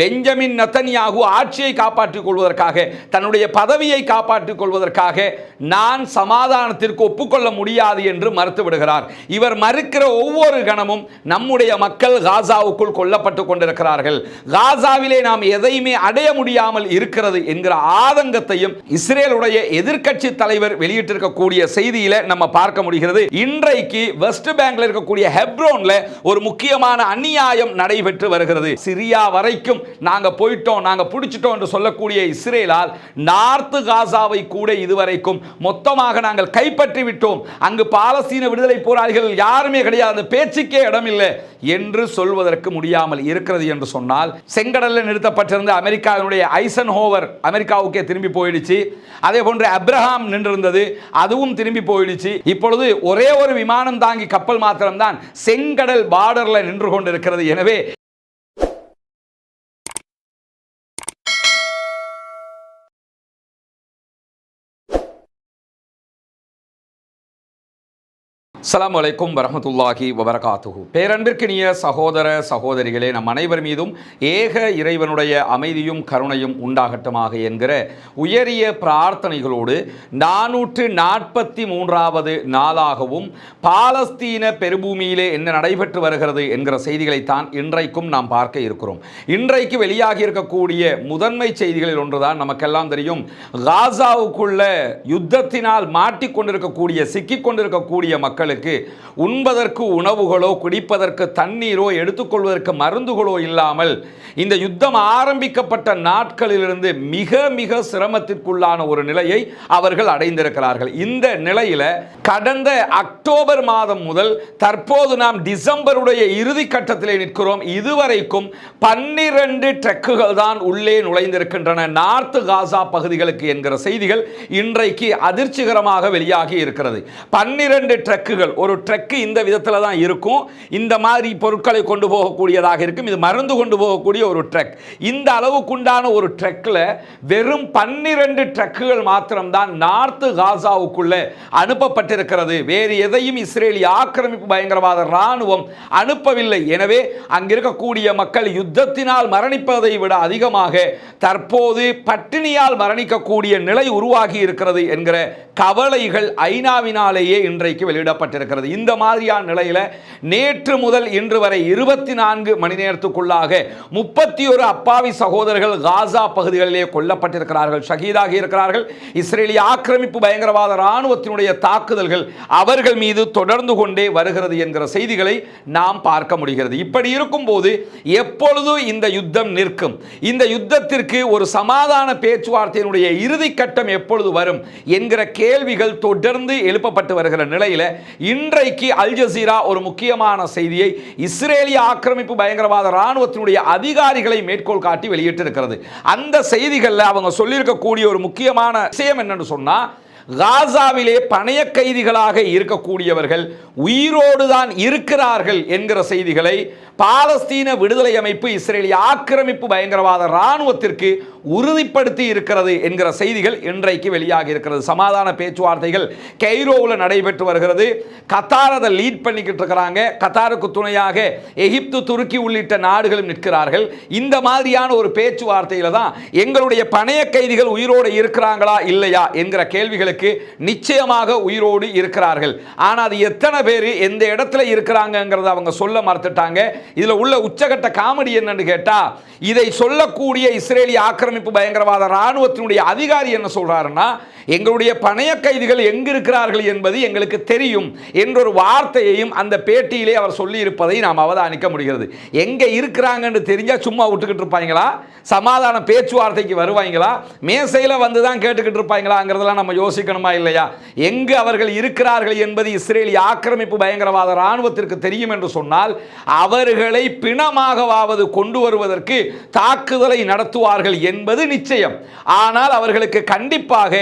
Benjamin Netanyahu ஆட்சியை காப்பாற்றிக் கொள்வதற்காக தன்னுடைய பதவியை காப்பாற்றிக் கொள்வதற்காக நான் சமாதானத்திற்கு ஒப்புக்கொள்ள முடியாது என்று மறுத்துவிடுகிறார். இவர் மறுக்கிற ஒவ்வொரு கணமும் நம்முடைய மக்கள் காசாவுக்குள் கொல்லப்பட்டு கொண்டிருக்கிறார்கள். காசாவிலே நாம் எதையுமே அடைய முடியாமல் இருக்கிறது என்கிற ஆதங்கத்தையும் இஸ்ரேலுடைய எதிர்க்கட்சி தலைவர் வெளியிட்டிருக்கக்கூடிய செய்தியில நம்ம பார்க்க முடிகிறது. இன்றைக்கு வெஸ்ட் பேங்க்ல இருக்கக்கூடிய ஹெப்ரோன்ல ஒரு முக்கியமான அநியாயம் நடைபெற்று வருகிறது. சிரியா வரைக்கும் நாங்கள் போயிட்டோம் நாங்கள் பிடிச்சிட்டோம் என்று சொல்லக்கூடிய இஸ்ரேலால் நார்த்து காசாவை கூட இதுவரைக்கும் மொத்தமாக நாங்கள் கைப்பற்றி விட்டோம். அங்கு பாலஸ்தீன விடுதலை போராளிகள் யாருமே கிடையாது. அந்த பேச்சுக்கே இடமில்லை என்று சொல்வதற்கு முடியாமல் இருக்கிறது என்று சொன்னால் செங்கடலில் நிறுத்தப்பட்டிருந்த அமெரிக்காவினுடைய ஐசன் ஹோவர் அமெரிக்காவுக்கே திரும்பி போயிடுச்சு. அதே போன்று அப்ரஹாம் நின்றிருந்தது அதுவும் திரும்பி போயிடுச்சு. இப்பொழுது ஒரே ஒரு விமானம் தாங்கி கப்பல் மாத்திரம்தான் செங்கடல் பார்டரில் நின்று கொண்டிருக்கிறது. எனவே அஸ்ஸலாமு வலைக்கும் வரமத்துல்லாஹி வபரகாத்துகு பேரன்பிற்கினிய சகோதர சகோதரிகளே நம் அனைவர் மீதும் ஏக இறைவனுடைய அமைதியும் கருணையும் உண்டாகட்டுமாக என்கிற உயரிய பிரார்த்தனைகளோடு நானூற்று நாற்பத்தி மூன்றாவது நாளாகவும் பாலஸ்தீன பெருபூமியிலே என்ன நடைபெற்று வருகிறது என்கிற செய்திகளைத்தான் இன்றைக்கும் நாம் பார்க்க இருக்கிறோம். இன்றைக்கு வெளியாகி இருக்கக்கூடிய முதன்மை செய்திகளில் ஒன்றுதான் நமக்கெல்லாம் தெரியும். காசாவுக்குள்ள யுத்தத்தினால் மாட்டிக்கொண்டிருக்கக்கூடிய சிக்கிக் கொண்டிருக்கக்கூடிய மக்களுக்கு உண்பதற்கு உணவுகளோ குடிப்பதற்கு தண்ணீரோ எடுத்துக்கொள்வதற்கு மருந்துகளோ இல்லாமல் இந்த யுத்தம் ஆரம்பிக்கப்பட்ட நாட்களிலிருந்து மிக மிக சிரமத்திற்குள்ளான ஒரு நிலையை அவர்கள் அடைந்திருக்கிறார்கள். இந்த நிலையில் கடந்த அக்டோபர் மாதம் முதல் தற்போது நாம் டிசம்பருடைய இறுதி கட்டத்திலே நிற்கிறோம். இதுவரைக்கும் பன்னிரண்டு ட்ரக்குகள் தான் உள்ளே நுழைந்திருக்கின்றன. நார்த் காசா பகுதிகளுக்கு என்கிற செய்திகள் இன்றைக்கு அதிர்ச்சிகரமாக வெளியாகி இருக்கிறது. பன்னிரண்டு ட்ரக்குகள் பொருட்கள் ஒரு ட்ரக்கு இந்த விதத்தில் தான் இருக்கும். இந்த மாதிரி பொருட்களை கொண்டு போகக்கூடியதாக இருக்கும். இது மருந்து கொண்டு போகக்கூடிய ஒரு ட்ரக் இந்த அளவுக்குண்டான ஒரு ட்ரக்கில் வெறும் பன்னிரண்டு ட்ரக்குகள் மாத்திரம்தான் நார்த்து காசாவுக்குள்ளே அனுப்பப்பட்டிருக்கிறது. வேறு எதையும் இஸ்ரேலி ஆக்கிரமிப்பு பயங்கரவாத இராணுவம் அனுப்பவில்லை. எனவே அங்கிருக்கக்கூடிய மக்கள் யுத்தத்தினால் மரணிப்பதை விட அதிகமாக தற்போது பட்டினியால் மரணிக்கக்கூடிய நிலை உருவாகி இருக்கிறது என்கிற கவலைகள் ஐநாவினாலேயே இன்றைக்கு வெளியிடப்பட்டிருக்கிறது. இந்த மாதிரியான நிலையில் நேற்று முதல் இன்று வரை இருபத்தி நான்கு மணி நேரத்துக்குள்ளாக முப்பத்தி ஒரு அப்பாவி சகோதரர்கள் காசா பகுதிகளிலே கொல்லப்பட்டிருக்கிறார்கள் ஷகீதாகி இருக்கிறார்கள். இஸ்ரேலிய ஆக்கிரமிப்பு பயங்கரவாத இராணுவத்தினுடைய தாக்குதல்கள் அவர்கள் மீது தொடர்ந்து கொண்டே வருகிறது என்கிற செய்திகளை நாம் பார்க்க முடிகிறது. இப்படி இருக்கும்போது எப்பொழுது இந்த யுத்தம் நிற்கும்? இந்த யுத்தத்திற்கு ஒரு சமாதான பேச்சுவார்த்தையினுடைய இறுதி கட்டம் எப்பொழுது வரும்? என்கிற கேள்விகள் தொடர்ந்து எழுப்பப்பட்டு வருகிற நிலையில் இன்றைக்கு அல் ஜசீரா ஒரு முக்கியமான செய்தியை இஸ்ரேலிய ஆக்கிரமிப்பு பயங்கரவாத இராணுவத்தினுடைய அதிகாரிகளை மேற்கோள் காட்டி வெளியிட்டிருக்கிறது. அந்த செய்திகளில் அவங்க சொல்லியிருக்கக்கூடிய ஒரு முக்கியமான விஷயம் என்னன்னு சொன்னால் காசாவிலே பணைய கைதிகளாக இருக்கக்கூடியவர்கள் உயிரோடு தான் இருக்கிறார்கள் என்கிற செய்திகளை பாலஸ்தீன விடுதலை அமைப்பு இஸ்ரேலிய ஆக்கிரமிப்பு பயங்கரவாத இராணுவத்திற்கு உறுதிப்படுத்தி இருக்கிறது என்கிற செய்திகள் இன்றைக்கு வெளியாகி இருக்கிறது. சமாதான பேச்சுவார்த்தைகள் கைரோவில் நடைபெற்று வருகிறது. கத்தார் அதை லீட் பண்ணிக்கிட்டு இருக்கிறாங்க. கத்தாருக்கு துணையாக எகிப்து துருக்கி உள்ளிட்ட நாடுகளும் நிற்கிறார்கள். இந்த மாதிரியான ஒரு பேச்சுவார்த்தையில் தான் எங்களுடைய பணைய கைதிகள் உயிரோடு இருக்கிறாங்களா இல்லையா என்கிற கேள்விகளுக்கு நிச்சயமாக உயிரோடு இருக்கிறார்கள். ஆனால் அது எத்தனை பேர் எந்த இடத்துல இருக்கிறாங்கிறத அவங்க சொல்ல மறுத்துட்டாங்க. இதில் உள்ள உச்சகட்ட காமெடி என்னன்னு கேட்டால் இதை சொல்லக்கூடிய இஸ்ரேலிய ஆக்கிரமிப்பு பயங்கரவாத இராணுவத்தினுடைய அதிகாரி என்ன சொல்றாருன்னா எங்களுடைய பணைய கைதிகள் எங்கு இருக்கிறார்கள் என்பது எங்களுக்கு தெரியும் என்றொரு வார்த்தையையும் அந்த பேட்டியிலே அவர் சொல்லியிருப்பதை நாம் அவதானிக்க முடிகிறது. எங்க இருக்கிறாங்கன்னு தெரிஞ்சால் சும்மா விட்டுக்கிட்டு இருப்பாங்களா? சமாதான பேச்சுவார்த்தைக்கு வருவாங்களா? மேசையில் வந்து தான் கேட்டுக்கிட்டு இருப்பாங்களாங்கிறதெல்லாம் நம்ம யோசிக்கணுமா இல்லையா? எங்கு அவர்கள் இருக்கிறார்கள் என்பது இஸ்ரேலிய ஆக்கிரமிப்பு பயங்கரவாத இராணுவத்திற்கு தெரியும் என்று சொன்னால் அவர்கள் பிணமாகவாவது கொண்டு வருவதற்கு தாக்குதலை நடத்துவார்கள் என்பது நிச்சயம். ஆனால் அவர்களுக்கு கண்டிப்பாக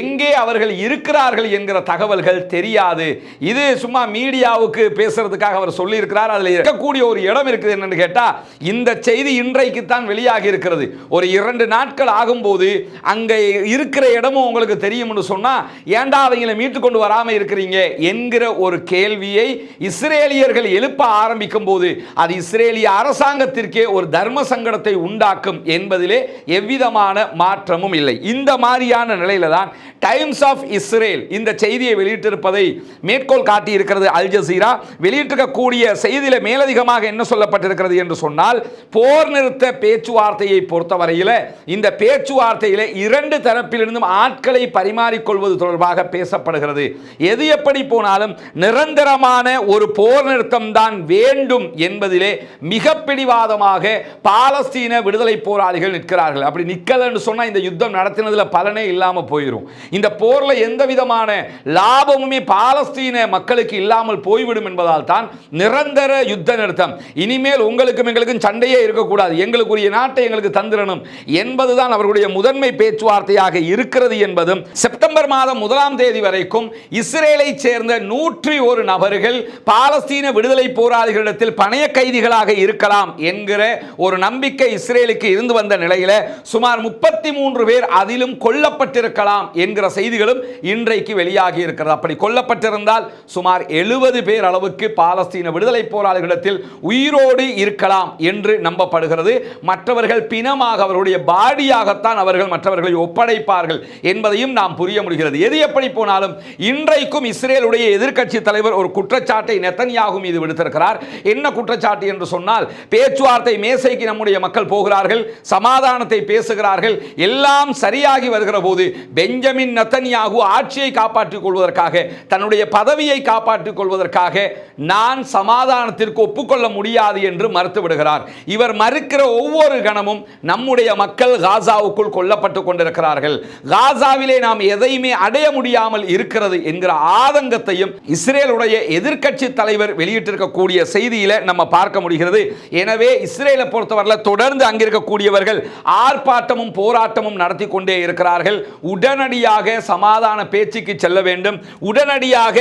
எங்கே அவர்கள் இருக்கிறார்கள் என்கிற தகவல்கள் தெரியாது. இது சும்மா மீடியாவுக்கு பேசுறதுக்காக அவர் சொல்லியிருக்கிறார். அதில் இருக்கக்கூடிய ஒரு இடம் இருக்குது என்னன்னு கேட்டால் இந்த செய்தி இன்றைக்கு தான் வெளியாகி இருக்கிறது. ஒரு இரண்டு நாட்கள் ஆகும்போது அங்கே இருக்கிற இடமும் உங்களுக்கு தெரியும்னு சொன்னால் ஏன்டா அவங்களை மீட்டு கொண்டு வராமல் இருக்கிறீங்க என்கிற ஒரு கேள்வியை இஸ்ரேலியர்கள் எழுப்ப ஆரம்பிக்கும் போது அது இஸ்ரேலிய அரசாங்கத்திற்கே ஒரு தர்ம சங்கடத்தை உண்டாக்கும் என்பதிலே எவ்விதமான மாற்றமும் இல்லை. இந்த மாதிரியான நிலையில தான் டைம்ஸ் ஆஃப் இஸ்ரேல் இந்த செய்தியை வெளியிட்டிருப்பதை மேற்கோள் காட்டியிருக்கிறது அல் ஜசீரா. வெளியிட்டிருக்கக்கூடிய செய்தியில மேலதிகமாக என்ன சொல்லப்பட்டிருக்கிறது என்று சொன்னால் போர் நிறுத்த பேச்சுவார்த்தையை பொறுத்தவரையில் இந்த பேச்சுவார்த்தையில் இரண்டு தரப்பிலிருந்தும் ஆட்களை பரிமாறிக்கொள்வது தொடர்பாக பேசப்படுகிறது. எது எப்படி போனாலும் நிரந்தரமான ஒரு போர் நிறுத்தம் தான் வேண்டும் என்பதிலே மிக பிடிவாதமாக பாலஸ்தீன விடுதலை போராளிகள் நிற்கிறார்கள். அப்படி நிற்கலன்னு சொன்னால் இந்த யுத்தம் நடத்தினதில் பலனே இல்லாமல் போயிடும் இந்த போர்ல எந்த விதமான லாபமுமே பாலஸ்தீன மக்களுக்கு இல்லாமல் போய்விடும் என்பதால் தான் நிரந்தர யுத்த நிறுத்தம். இனிமேல் உங்களுக்கும் எங்களுக்கும் சண்டையே இருக்கக்கூடாது. எங்களுக்குரிய நாட்டை எங்களுக்கு தந்திரணும் என்பதுதான் அவர்களுடைய முதன்மை பேச்சுவார்த்தையாக இருக்கிறது என்பதும் செப்டம்பர் மாதம் முதலாம் தேதி வரைக்கும் இஸ்ரேலை சேர்ந்த நூற்றி ஒரு நபர்கள் பாலஸ்தீன விடுதலை போராளிகளிடத்தில் பணைய கைதிகளாக இருக்கலாம் என்கிற ஒரு நம்பிக்கை இஸ்ரேலுக்கு இருந்து வந்த நிலையில சுமார் முப்பத்தி மூன்று பேர் அதிலும் கொல்லப்பட்டிருக்கலாம் என்கிற செய்திகளும் இன்றைக்கு வெளியாகி இருக்கிறது. அப்படி கொல்லப்பட்டிருந்தால் சுமார் எழுபது பேர் அளவுக்கு பாலஸ்தீன விடுதலை போராளிகளிடத்தில் உயிரோடு இருக்கலாம் என்று நம்பப்படுகிறது. மற்றவர்கள் பிணமாக அவருடைய பாடியாகத்தான் அவர்கள் மற்றவர்களை ஒப்படைப்பார்கள் என்பதையும் நாம் புரிய முடிகிறது. எது எப்படி போனாலும் இன்றைக்கும் இஸ்ரேலுடைய எதிர்க்கட்சி தலைவர் ஒரு குற்றச்சாட்டை நெத்தனியாகும் மீது விடுத்திருக்கிறார். என்ன குற்றச்சாட்டு? என்று சொன்னால் பேச்சுவார்த்தை மேசைக்கு நம்முடைய மக்கள் போகிறார்கள் சமாதானத்தை பேசுகிறார்கள் எல்லாம் சரியாகி வருகிற போது பெஞ்சமின் நத்தனியாகு ஆட்சியை காப்பாற்றிக் கொள்வதற்காக தன்னுடைய பதவியை காப்பாற்றிக் கொள்வதற்காக நான் சமாதானத்திற்கு ஒப்புக்கொள்ள முடியாது என்று மறுத்து விடுகிறார் இவர் மறுக்கிற ஒவ்வொரு கணமும் நம்முடைய மக்கள் காசாவுக்குள் கொல்லப்பட்டு கொண்டிருக்கிறார்கள். காசாவிலே நாம் எதையுமே அடைய முடியாமல் இருக்கிறது என்கிற ஆதங்கத்தையும் இஸ்ரேலுடைய எதிர்கட்சி தலைவர் வெளியிட்டிருக்கக்கூடிய செய்தியில நம்ம பார்க்க முடிகிறது. எனவே இஸ்ரேலை பொறுத்தவரையில் தொடர்ந்து அங்கிருக்கக்கூடியவர்கள் ஆர்ப்பாட்டமும் போராட்டமும் நடத்தி கொண்டே இருக்கிறார்கள். உடனடியாக சமாதான பேச்சுக்கு செல்ல வேண்டும். உடனடியாக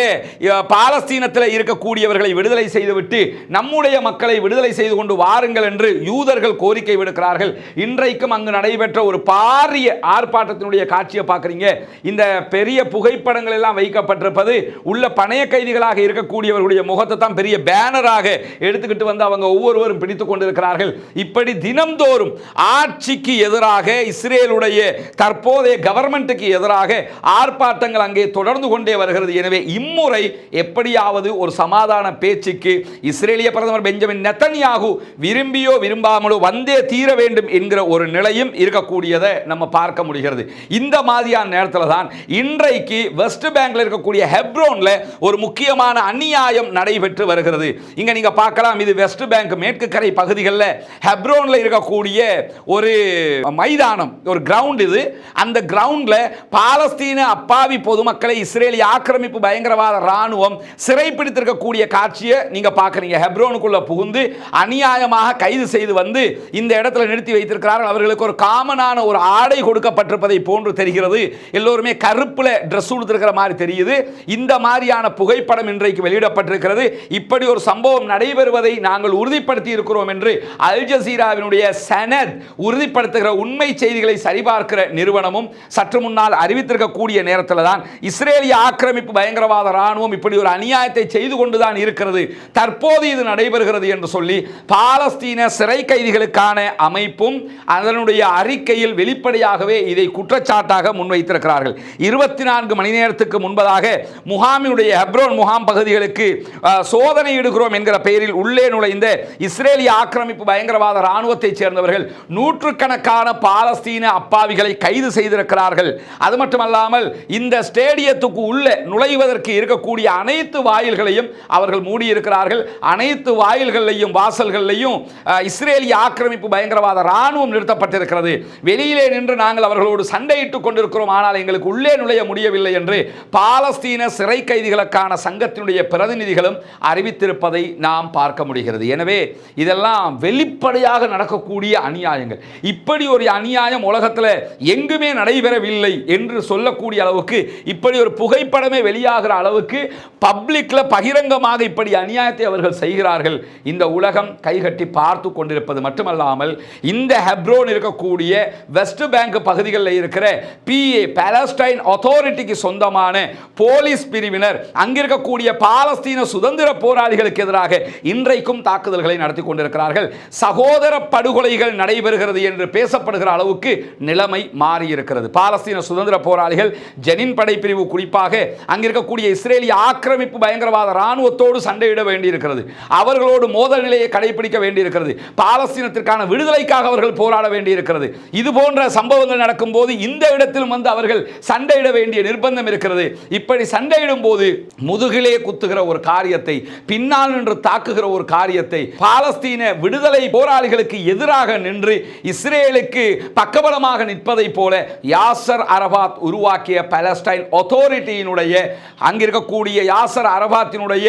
பாலஸ்தீனத்தில் இருக்கக்கூடியவர்களை விடுதலை செய்துவிட்டு நம்முடைய மக்களை விடுதலை செய்து கொண்டு வாருங்கள் என்று யூதர்கள் கோரிக்கை விடுக்கிறார்கள். இன்றைக்கும் அங்கு நடைபெற்ற ஒரு பாரிய ஆர்ப்பாட்டத்தினுடைய காட்சியை பார்க்குறீங்க. இந்த பெரிய புகைப்படங்கள் எல்லாம் வைக்கப்பட்டிருப்பது. உள்ள பணைய கைதிகளாக இருக்கக்கூடியவர்களுடைய முகத்தை தான் பெரிய பேனராக எடுத்துக்கிட்டு வந்து அவங்க ஒவ்வொருவரும் பிடித்து கொண்டிருக்கிறார்கள். இப்படி தினம்தோறும் ஆட்சிக்கு எதிராக இஸ்ரேலுடைய தற்போதைய கவர்மெண்ட்டுக்கு எதிராக ஆர்ப்பாட்டங்கள் அங்கே தொடர்ந்து கொண்டே வருகிறது. எனவே இம்முறை எப்படியாவது ஒரு சமாதான பேச்சுக்கு இஸ்ரேலிய பிரதமர் பெஞ்சமின் நெத்தன்யாகு விரும்பியோ விரும்பாமலோ வந்தே தீர வேண்டும் என்கிற ஒரு நிலையும் இருக்கக்கூடியதை நம்ம பார்க்க முடிகிறது. இந்த மாதிரியான நேரத்தில் தான் இன்றைக்கு வெஸ்ட் பேங்க்ல இருக்கக்கூடிய ஹெப்ரோன்ல ஒரு முக்கியமான அநியாயம் நடைபெற்று வருகிறது. இங்க நீங்க பார்க்கலாம் இது வெஸ்ட் பேங்க் மேற்கு கரை பகுதிகளில் ஹெப்ரோனில் இருக்கக்கூடிய ஒரு மைதானம் ஒரு கிரவுண்ட் இது. அந்த கிரவுண்டில் பாலஸ்தீன அப்பாவி பொதுமக்களை இஸ்ரேலிய ஆக்கிரமிப்பு பயங்கரவாத ராணுவம் சிறைப்பிடித்திருக்கக்கூடிய காட்சியை நீங்கள் பார்க்குறீங்க. ஹெப்ரோனுக்குள்ளே புகுந்து அநியாயமாக கைது செய்து வந்து இந்த இடத்துல நிறுத்தி வைத்திருக்கிறார்கள். அவர்களுக்கு ஒரு காமனான ஒரு ஆடை கொடுக்கப்பட்டிருப்பதை போன்று தெரிகிறது. எல்லோருமே கருப்பில் ட்ரெஸ் உடுத்திருக்கிற மாதிரி தெரியுது. இந்த மாதிரியான புகைப்படம் இன்றைக்கு வெளியிடப்பட்டிருக்கிறது. இப்படி ஒரு சம்பவம் நடைபெறுவதை நாங்கள் உறுதிப்படுத்தி இருக்கிறோம் என்று அல் ஜசீராவினுடைய சனத் உறுதிப்படுத்துகிற உண்மை செய்திகளை சரிபார்க்கிற நிறுவனமும் சற்று முன்னால் அறிவித்திருக்கக்கூடிய நேரத்தில் தான் இஸ்ரேலிய ஆக்கிரமிப்பு பயங்கரவாத ராணுவம் இப்படி ஒரு அநியாயத்தை செய்து கொண்டுதான் இருக்கிறது. தற்போது இது நடைபெறுகிறது என்று சொல்லி பாலஸ்தீன சிறை கைதிகளுக்கான அமைப்பும் அதனுடைய அறிக்கையில் வெளிப்படையாகவே இதை குற்றச்சாட்டாக முன்வைத்திருக்கிறார்கள். இருபத்தி நான்கு மணி நேரத்துக்கு முன்பதாக முகாமினுடைய ஹெப்ரோன் முகாம் பகுதிகளுக்கு சோதனை இடுகிறோம் என்கிற பெயரில் உள்ளே நுழைந்த இஸ்ரேலிய ஆக்கிரமிப்பு பயங்கரவாத இராணுவத்தைச் சேர்ந்தவர்கள் நூற்றுக்கணக்கான பாலஸ்தீன அப்பாவிகளை கைது செய்திருக்கிறார்கள். அது மட்டுமல்லாமல் இந்த ஸ்டேடியத்துக்கு உள்ள நுழைவதற்கு இருக்கக்கூடிய அனைத்து வாயில்களையும் அவர்கள் மூடியிருக்கிறார்கள். அனைத்து வாயில்களையும் வாசல்களையும் இஸ்ரேலிய ஆக்கிரமிப்பு பயங்கரவாத ராணுவம் நிறுத்தப்பட்டிருக்கிறது. வெளியிலே நின்று நாங்கள் அவர்களோடு சண்டையிட்டுக் கொண்டிருக்கிறோம். ஆனால் எங்களுக்கு உள்ளே நுழைய முடியவில்லை என்று பாலஸ்தீன சிறை கைதிகளுக்கான சங்கத்தினுடைய பிரதிநிதிகளும் அறிவித்திருப்பதை நாம் பார்க்க முடியும் காணப்படுகிறது எனவே இதெல்லாம் வெளிப்படையாக நடக்கக்கூடிய அநியாயங்கள். இப்படி ஒரு அநியாயம் உலகத்தில் எங்குமே நடைபெறவில்லை என்று சொல்லக்கூடிய அளவுக்கு இப்படி ஒரு புகைப்படமே வெளியாகிற அளவுக்கு பப்ளிக்கில் பகிரங்கமாக இப்படி அநியாயத்தை அவர்கள் செய்கிறார்கள். இந்த உலகம் கைகட்டி பார்த்து கொண்டிருப்பது மட்டுமல்லாமல் இந்த ஹெப்ரோன் இருக்கக்கூடிய வெஸ்ட் பேங்க் பகுதிகளில் இருக்கிற பிஏ பாலஸ்டைன் அத்தாரிட்டிக்கு சொந்தமான போலீஸ் பிரிவினர் அங்கிருக்கக்கூடிய பாலஸ்தீன சுதந்திர போராளிகளுக்கு எதிராக இன்றைக்கு இன்றைக்கும் தாக்குதல்களை நடத்தி கொண்டிருக்கிறார்கள். சகோதர படுகொலைகள் நடைபெறுகிறது என்று பேசப்படுகிற அளவுக்கு நிலைமை மாறியிருக்கிறது. பாலஸ்தீன சுதந்திர போராளிகள் ஜெனின் படைப்பிரிவு குறிப்பாக அங்கிருக்கக்கூடிய இஸ்ரேலிய ஆக்கிரமிப்பு பயங்கரவாத இராணுவத்தோடு சண்டையிட வேண்டியிருக்கிறது. அவர்களோடு மோதல் நிலையை கடைபிடிக்க வேண்டியிருக்கிறது. பாலஸ்தீனத்திற்கான விடுதலைக்காக அவர்கள் போராட வேண்டியிருக்கிறது. இது போன்ற சம்பவங்கள் நடக்கும்போது இந்த இடத்திலும் வந்து அவர்கள் சண்டையிட வேண்டிய நிர்பந்தம் இருக்கிறது. இப்படி சண்டையிடும் போது முதுகிலே குத்துகிற ஒரு காரியத்தை பின்னால் நின்று தாக்குகிற ஒரு காரியத்தை பாலஸ்தீன விடுதலை போராளிகளுக்கு எதிராக நின்று இஸ்ரேலுக்கு பக்கபலமாக நிற்பதை போல யாசர் அரபாத் உருவாக்கிய பலஸ்டைன் அத்தாரிட்டியினுடைய அங்கிருக்கக்கூடிய யாசர் அரபாத்தினுடைய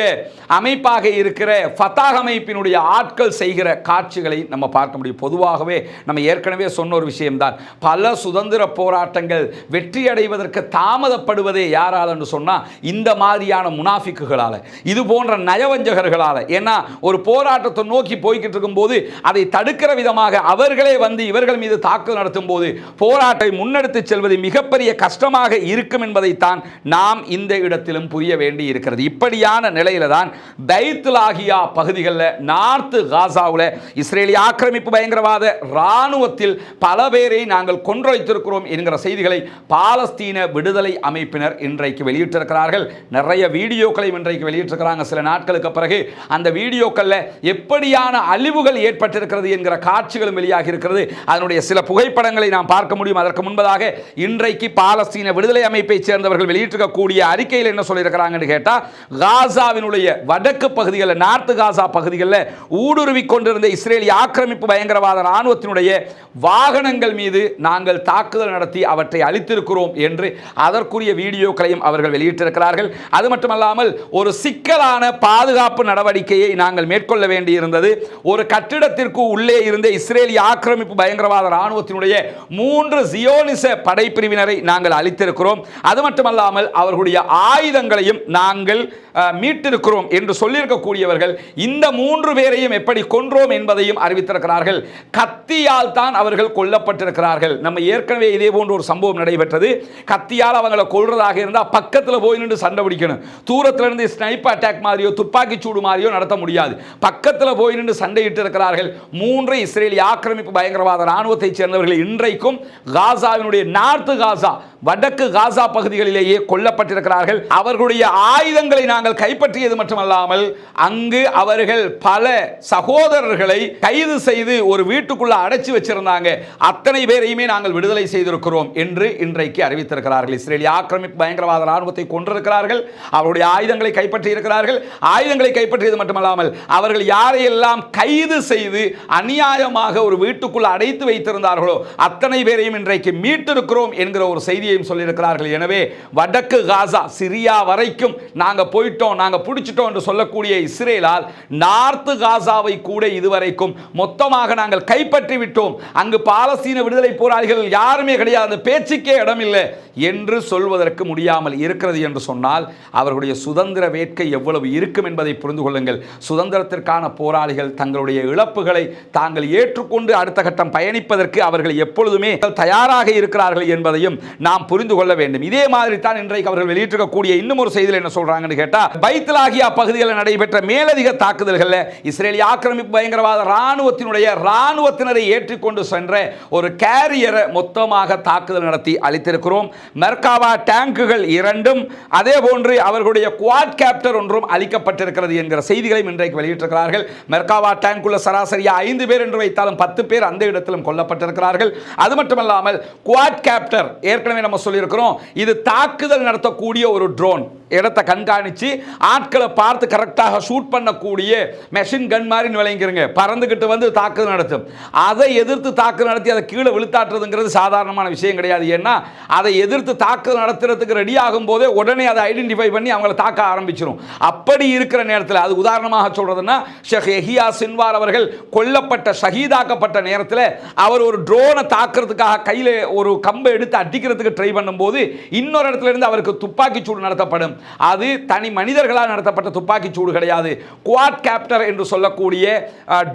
அமைப்பாக இருக்கிற ஃபத்தாக் அமைப்பினுடைய ஆட்கள் செய்கிற காட்சிகளை நம்ம பார்க்க முடியும். பொதுவாகவே நம்ம ஏற்கனவே சொன்ன ஒரு விஷயம்தான். பல சுதந்திர போராட்டங்கள் வெற்றி அடைவதற்கு தாமதப்படுவதே யாரால் என்று சொன்னால் இந்த மாதிரியான முனாஃபிக்குகளால் இது போன்ற நயவஞ்சகர்களால். ஏன்னா ஒரு போராட்டத்தை நோக்கி போய்கிட்டு இருக்கும்போது அதை தடுக்கிற விதமாக அவர்களே வந்து இவர்கள் மீது தாக்குதல் நடத்தும் போது போராட்டத்தை முன்னெடுத்து செல்வது மிகப்பெரிய கஷ்டமாக இருக்கும் என்பதைத்தான் நாம் இந்த இடத்திலும் புரிய வேண்டி இருக்கிறது இப்படியான நிலையில தான் தைத்துலாகியா பகுதிகளில் நார்த்து காசாவில் இஸ்ரேலிய ஆக்கிரமிப்பு பயங்கரவாத இராணுவத்தில் பல பேரை நாங்கள் கொன்றழைத்திருக்கிறோம் என்கிற செய்திகளை பாலஸ்தீன விடுதலை அமைப்பினர் இன்றைக்கு வெளியிட்டிருக்கிறார்கள். நிறைய வீடியோக்களையும் இன்றைக்கு வெளியிட்டிருக்கிறாங்க. சில நாட்களுக்கு பிறகு அந்த வீடியோக்கள் வீடியோக்களில் எப்படியான அழிவுகள் ஏற்பட்டிருக்கிறது என்கிற காட்சிகளும் வெளியாகி இருக்கிறது. அதனுடைய சில புகைப்படங்களை நாம் பார்க்க முடியும். அதற்கு முன்பதாக இன்றைக்கு பாலஸ்தீன விடுதலை அமைப்பை சேர்ந்தவர்கள் வெளியிட்டிருக்கக்கூடிய அறிக்கையில் என்ன சொல்லியிருக்கிறாங்கன்னு கேட்டால் காசாவினுடைய வடக்கு பகுதிகளில் நார்த்து காசா பகுதிகளில் ஊடுருவி கொண்டிருந்த இஸ்ரேலிய ஆக்கிரமிப்பு பயங்கரவாத இராணுவத்தினுடைய வாகனங்கள் மீது நாங்கள் தாக்குதல் நடத்தி அவற்றை அழித்திருக்கிறோம் என்று அதற்குரிய வீடியோக்களையும் அவர்கள் வெளியிட்டிருக்கிறார்கள். அது மட்டுமல்லாமல் ஒரு சிக்கலான பாதுகாப்பு நடவடிக்கையை நாங்கள் மேற்கொள்ள வேண்டியிருந்தது. ஒரு கட்டிடத்திற்கு உள்ளே இருந்த இஸ்ரேலிய ஆக்கிரமிப்பு பயங்கரவாத இராணுவத்தினுடைய மூன்று ஜியோனிச படைப்பிரிவினரை நாங்கள் அழித்திருக்கிறோம். அது மட்டுமல்லாமல் அவர்களுடைய ஆயுதங்களையும் நாங்கள் மீட்டிருக்கிறோம் என்று சொல்லியிருக்கக்கூடியவர்கள் இந்த மூன்று பேரையும் எப்படி கொன்றோம் என்பதையும் அறிவித்திருக்கிறார்கள். கத்தியால் தான் அவர்கள் கொல்லப்பட்டிருக்கிறார்கள். நம்ம ஏற்கனவே இதே போன்ற ஒரு சம்பவம் நடைபெற்றது. கத்தியால் அவங்களை கொள்றதாக இருந்தால் பக்கத்தில் போய் நின்று சண்டை பிடிக்கணும். தூரத்தில் இருந்து அட்டாக் மாதிரியோ துப்பாக்கி சூடு மாதிரியோ நடத்த முடியாது. பக்கத்தில் போய் நின்று சண்டையிட்டு இருக்கிறார்கள் மூன்று இஸ்ரேலிய ஆக்கிரமிப்பு பயங்கரவாத இராணுவத்தைச் சேர்ந்தவர்கள் இன்றைக்கும் காசாவினுடைய நார்த்து காசா வடக்கு காசா பகுதிகளிலேயே கொல்லப்பட்டிருக்கிறார்கள். அவர்களுடைய ஆயுதங்களை நாங்கள் கைப்பற்றியது மட்டுமல்லாமல் அங்கு அவர்கள் பல சகோதரர்களை கைது செய்து ஒரு வீட்டுக்குள்ள அடைச்சி வச்சிருந்தாங்க. அத்தனை பேரையுமே நாங்கள் விடுதலை செய்திருக்கிறோம் என்று இன்றைக்கு அறிவித்திருக்கிறார்கள். இஸ்ரேலிய ஆக்கிரமிப்பு பயங்கரவாத ராணுவத்தை கொண்டிருக்கிறார்கள் அவருடைய ஆயுதங்களை கைப்பற்றி இருக்கிறார்கள் ஆயுதங்களை கைப்பற்றியது மட்டுமல்லாமல் அவர்கள் யாரையெல்லாம் கைது செய்து அநியாயமாக ஒரு வீட்டுக்குள் அடைத்து வைத்திருந்தார்களோ அத்தனை பேரையும் இன்றைக்கு மீட்டிருக்கிறோம் என்கிற ஒரு செய்தியை செய்தியையும் சொல்லியிருக்கிறார்கள். எனவே வடக்கு காசா சிரியா வரைக்கும் நாங்கள் போயிட்டோம் நாங்கள் பிடிச்சிட்டோம் என்று சொல்லக்கூடிய இஸ்ரேலால் நார்த்து காசாவை கூட இதுவரைக்கும் மொத்தமாக நாங்கள் கைப்பற்றி விட்டோம். அங்கு பாலஸ்தீன விடுதலை போராளிகள் யாருமே கிடையாது. அந்த பேச்சுக்கே இடமில்லை என்று சொல்வதற்கு முடியாமல் இருக்கிறது என்று சொன்னால் அவர்களுடைய சுதந்திர வேட்கை எவ்வளவு இருக்கும் என்பதை புரிந்து கொள்ளுங்கள். சுதந்திரத்திற்கான போராளிகள் தங்களுடைய இழப்புகளை தாங்கள் ஏற்றுக்கொண்டு அடுத்த கட்டம் பயணிப்பதற்கு அவர்கள் எப்பொழுதுமே தயாராக இருக்கிறார்கள் என்பதையும் நாம் புரிந்து கொள்ள வேண்டும். இதே மாதிரி தான் இன்றைக்கு அவர்கள் வெளியிட்டிருக்கக்கூடிய இன்னும் ஒரு செய்தியில் என்ன சொல்றாங்கன்னு கேட்டா பைத்தலாகியா பகுதிகளில் நடைபெற்ற மேலதிக தாக்குதல்களில் இஸ்ரேலிய ஆக்கிரமிப்பு பயங்கரவாத ராணுவத்தினுடைய ராணுவத்தினரை ஏற்றிக்கொண்டு சென்ற ஒரு கேரியரை மொத்தமாக தாக்குதல் நடத்தி அளித்திருக்கிறோம். மெர்காவா டேங்குகள் இரண்டும் அதே போன்று அவர்களுடைய குவாட் கேப்டர் ஒன்றும் அளிக்கப்பட்டிருக்கிறது என்கிற செய்திகளையும் இன்றைக்கு வெளியிட்டிருக்கிறார்கள். மெர்காவா டேங்குள்ள சராசரியாக ஐந்து பேர் என்று வைத்தாலும் பத்து பேர் அந்த இடத்திலும் கொல்லப்பட்டிருக்கிறார்கள். அது மட்டுமல்லாமல் குவாட் கேப்டர் ஏற்கனவே நம்ம சொல்லியிருக்கிறோம். இது தாக்குதல் நடத்தக்கூடிய ஒரு ட்ரோன் இடத்தை கண்காணித்து ஆட்களை பார்த்து கரெக்டாக ஷூட் பண்ணக்கூடிய மெஷின் கன் மாதிரி விளங்கிருங்க. பறந்துக்கிட்டு வந்து தாக்குதல் நடத்தும். அதை எதிர்த்து தாக்குதல் நடத்தி அதை கீழே விழுத்தாட்டுறதுங்கிறது சாதாரணமான விஷயம் கிடையாது. ஏன்னா அதை எதிர்த்து தாக்குதல் நடத்துறதுக்கு ரெடி ஆகும் போதே உடனே அதை ஐடென்டிஃபை பண்ணி அவங்கள தாக்க ஆரம்பிச்சிடும் அப்படி இருக்கிற நேரத்தில் அது உதாரணமாக சொல்றதுன்னா ஷேக் எஹியா சின்வார் அவர்கள் கொல்லப்பட்ட ஷஹீதாக்கப்பட்ட நேரத்தில் அவர் ஒரு ட்ரோனை தாக்குறதுக்காக கையில் ஒரு கம்பை எடுத்து அடிக்கிறதுக்கு ட்ரை பண்ணும்போது இன்னொரு இடத்துல இருந்து அவருக்கு துப்பாக்கி சூடு நடத்தப்படும். அது தனி மனிதர்களால் நடத்தப்பட்ட துப்பாக்கி சூடு கிடையாது. குவாட் கேப்டர் என்று சொல்லக்கூடிய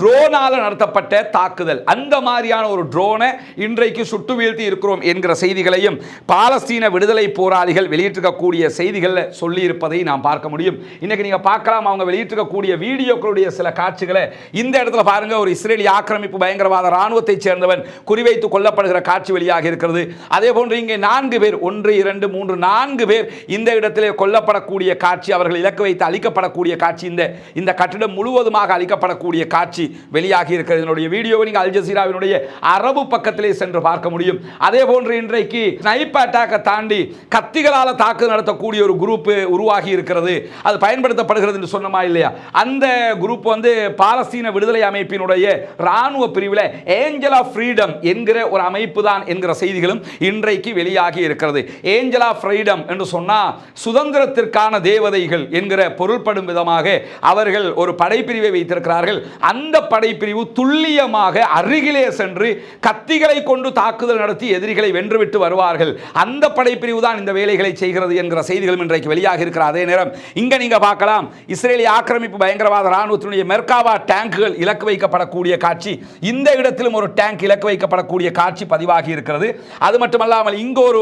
ட்ரோனால் நடத்தப்பட்ட தாக்குதல். அந்த மாதிரியான ஒரு ட்ரோனை இன்றைக்கு சுட்டு வீழ்த்தி இருக்கிறோம் என்கிற செய்திகளையும் பாலஸ்தீன விடுதலை போராளிகள் வெளியிட்டிருக்கக்கூடிய செய்திகளில் சொல்லி இருப்பதை நாம் பார்க்க முடியும். இன்னைக்கு நீங்க பார்க்கலாம் அவங்க வெளியிட்டிருக்கக்கூடிய வீடியோக்களுடைய சில காட்சிகளை. இந்த இடத்துல பாருங்க ஒரு இஸ்ரேலி ஆக்கிரமிப்பு பயங்கரவாத இராணுவத்தைச் சேர்ந்தவன் குறிவைத்து கொல்லப்படுகிற காட்சி வெளியாக இருக்கிறது. அதே போன்று இங்கே நான்கு பேர் ஒன்று இரண்டு மூன்று நான்கு பேர் இந்த இடத்திலே கொல்லப்படக்கூடிய காட்சி அவர்கள் இலக்கு வைத்து அழிக்கப்படக்கூடிய காட்சி இந்த இந்த கட்டிடம் முழுவதுமாக அழிக்கப்படக்கூடிய காட்சி வெளியாகி இருக்கிறது. இதனுடைய வீடியோவை நீங்கள் அல் ஜசீராவினுடைய அரபு பக்கத்திலே சென்று பார்க்க முடியும். அதே போன்று இன்றைக்கு ஸ்னைப் அட்டாக்கை தாண்டி கத்திகளால் தாக்குதல் நடத்தக்கூடிய ஒரு குரூப் உருவாகி இருக்கிறது. அது பயன்படுத்தப்படுகிறது என்று சொன்னமா இல்லையா? அந்த குரூப் வந்து பாலஸ்தீன விடுதலை அமைப்பினுடைய ராணுவ பிரிவில் ஏஞ்சல் ஆஃப் ஃப்ரீடம் என்கிற ஒரு அமைப்பு தான் என்கிற செய்திகளும் இன்றைக்கு வெளியே வெளியாகி இருக்கிறது. ஏஞ்சல் ஆஃப் ஃப்ரீடம் என்று சொன்னால் சுதந்திரத்திற்கான தேவதைகள் என்கிற பொருள்படும் விதமாக அவர்கள் ஒரு படைப்பிரிவை வைத்திருக்கிறார்கள். அந்த படைப்பிரிவு துல்லியமாக அருகிலே சென்று கத்திகளை கொண்டு தாக்குதல் நடத்தி எதிரிகளை வென்றுவிட்டு வருவார்கள். அந்த படைப்பிரிவு தான் இந்த வேலைகளை செய்கிறது என்கிற செய்திகளும் இன்றைக்கு வெளியாக இருக்கிற அதே நேரம் இங்கே நீங்கள் பார்க்கலாம் இஸ்ரேலிய ஆக்கிரமிப்பு பயங்கரவாத ராணுவத்தினுடைய மெர்காவா டேங்குகள் இலக்கு வைக்கப்படக்கூடிய காட்சி. இந்த இடத்திலும் ஒரு டேங்க் இலக்கு வைக்கப்படக்கூடிய காட்சி பதிவாகி இருக்கிறது. அது மட்டுமல்லாமல் இங்கு ஒரு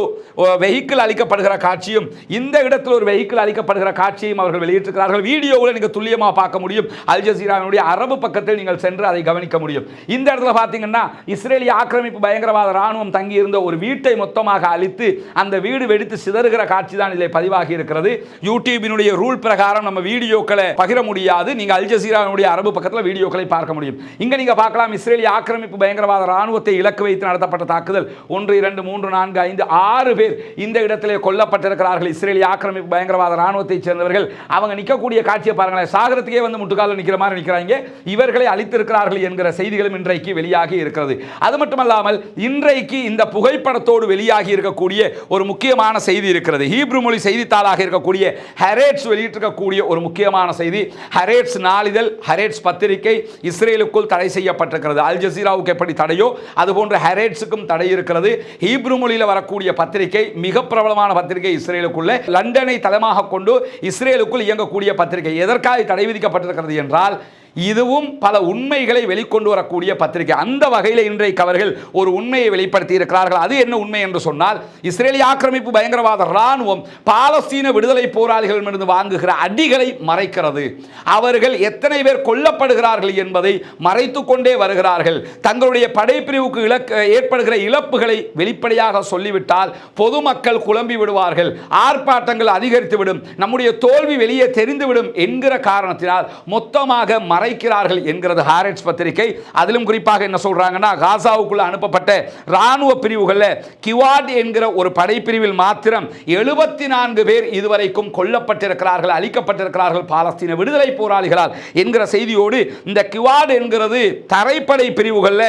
வெஹிக்கிள் அளிக்கப்படுகிற காட்சியும் இந்த இடத்தில் ஒரு வெஹிக்கிள் அளிக்கப்படுகிற காட்சியும் அவர்கள் வெளியிட்டிருக்கிறார்கள். வீடியோவில் நீங்கள் துல்லியமாக பார்க்க முடியும். அல் ஜசீராவினுடைய அரபு பக்கத்தில் நீங்கள் சென்று அதை கவனிக்க முடியும். இந்த இடத்துல பார்த்தீங்கன்னா இஸ்ரேலிய ஆக்கிரமிப்பு பயங்கரவாத ராணுவம் தங்கியிருந்த ஒரு வீட்டை மொத்தமாக அழித்து அந்த வீடு வெடித்து சிதறுகிற காட்சி தான் இதில் பதிவாகி இருக்கிறது. யூடியூபினுடைய ரூல் பிரகாரம் நம்ம வீடியோக்களை பகிர முடியாது. நீங்கள் அல் ஜசீராவினுடைய அரபு பக்கத்தில் வீடியோக்களை பார்க்க முடியும். இங்கே நீங்கள் பார்க்கலாம் இஸ்ரேலிய ஆக்கிரமிப்பு பயங்கரவாத ராணுவத்தை இலக்கு வைத்து நடத்தப்பட்ட தாக்குதல். ஒன்று இரண்டு மூன்று நான்கு ஐந்து ஆறு பேர் இந்த இடத்திலே கொல்லப்பட்டிருக்கிறார்கள். இஸ்ரேலிய ஆக்கிரமிப்பு பயங்கரவாத ராணுவத்தைச் சேர்ந்தவர்கள். அவங்க நிற்கக்கூடிய காட்சியை பாருங்களேன். சாகரத்துக்கே வந்து முட்டுக்கால நிற்கிற மாதிரி நிற்கிறாங்க இவர்களை அழித்திருக்கிறார்கள் என்கிற செய்திகளும் இன்றைக்கு வெளியாகி இருக்கிறது. அது மட்டுமல்லாமல் இன்றைக்கு இந்த புகைப்படத்தோடு வெளியாகி இருக்கக்கூடிய ஒரு முக்கியமான செய்தி இருக்கிறது. ஹீப்ரு மொழி செய்தித்தாளாக இருக்கக்கூடிய ஹரேட்ஸ் வெளியிட்டிருக்கக்கூடிய ஒரு முக்கியமான செய்தி. ஹரேட்ஸ் நாளிதழ் ஹரேட்ஸ் பத்திரிகை இஸ்ரேலுக்குள் தடை செய்யப்பட்டிருக்கிறது. அல் ஜசீராவுக்கு எப்படி தடையோ அதுபோன்று ஹரேட்ஸுக்கும் தடை இருக்கிறது. ஹீப்ரு மொழியில் வரக்கூடிய பத்திரிகை மிக பிரபலமான பத்திரிகை இஸ்ரேலுக்குள்ள லண்டனை தளமாக கொண்டு இஸ்ரேலுக்குள் இயங்கக்கூடிய பத்திரிகை. எதற்காக தடை விதிக்கப்பட்டிருக்கிறது என்றால் இதுவும் பல உண்மைகளை வெளிக்கொண்டு வரக்கூடிய பத்திரிகை. அந்த வகையில் இன்றைக்கு அவர்கள் ஒரு உண்மையை வெளிப்படுத்தி இருக்கிறார்கள் அது என்ன உண்மை என்று சொன்னால் இஸ்ரேலிய ஆக்கிரமிப்பு பயங்கரவாத ராணுவம் பாலஸ்தீன விடுதலை போராளிகளிடமிருந்து வாங்குகிற அடிகளை மறைக்கிறது. அவர்கள் எத்தனை பேர் கொல்லப்படுகிறார்கள் என்பதை மறைத்து கொண்டே வருகிறார்கள். தங்களுடைய படைப்பிரிவுக்கு இலக்கு ஏற்படுகிற இழப்புகளை வெளிப்படையாக சொல்லிவிட்டால் பொதுமக்கள் குழம்பி விடுவார்கள். ஆர்ப்பாட்டங்கள் அதிகரித்துவிடும். நம்முடைய தோல்வி வெளியே தெரிந்துவிடும் என்கிற காரணத்தினால் மொத்தமாக மறைக்கிறார்கள் என்கிறது ஹாரட்ஸ் பத்திரிகை. அதிலும் குறிப்பாக என்ன சொல்றாங்கன்னா காசாவுக்குள்ள அனுப்பப்பட்ட ராணுவ பிரிவுகளில் கிவாட் என்கிற ஒரு படைப்பிரிவில் மாத்திரம் எழுபத்தி நான்கு பேர் இதுவரைக்கும் கொல்லப்பட்டிருக்கிறார்கள் அழிக்கப்பட்டிருக்கிறார்கள் பாலஸ்தீன விடுதலை போராளிகளால் என்கிற செய்தியோடு இந்த கிவாட் என்கிறது தரைப்படை பிரிவுகளில்